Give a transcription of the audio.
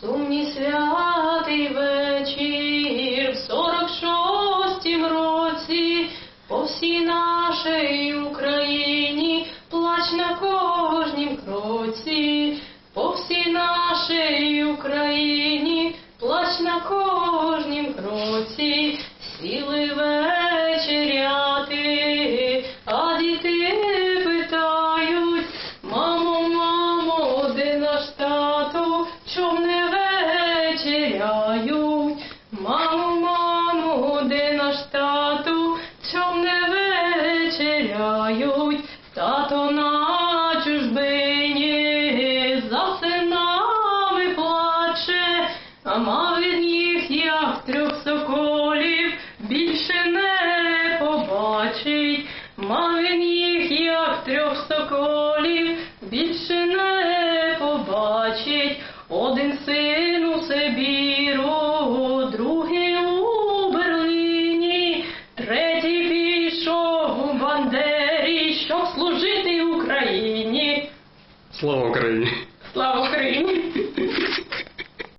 Сумні святий вечір в сорок шостім році по всій нашій Україні плач на кожнім кроці, по всій нашій Україні плач на кожнім кроці, сіли вечеряти, вечеряють? Тато на чужбині за синами плаче, а мав від їх, як трьох соколів, більше не побачить. Мав він їх, як трьох соколів, більше не побачить. Один син щоб служити Україні. Слава Україні! Слава Україні!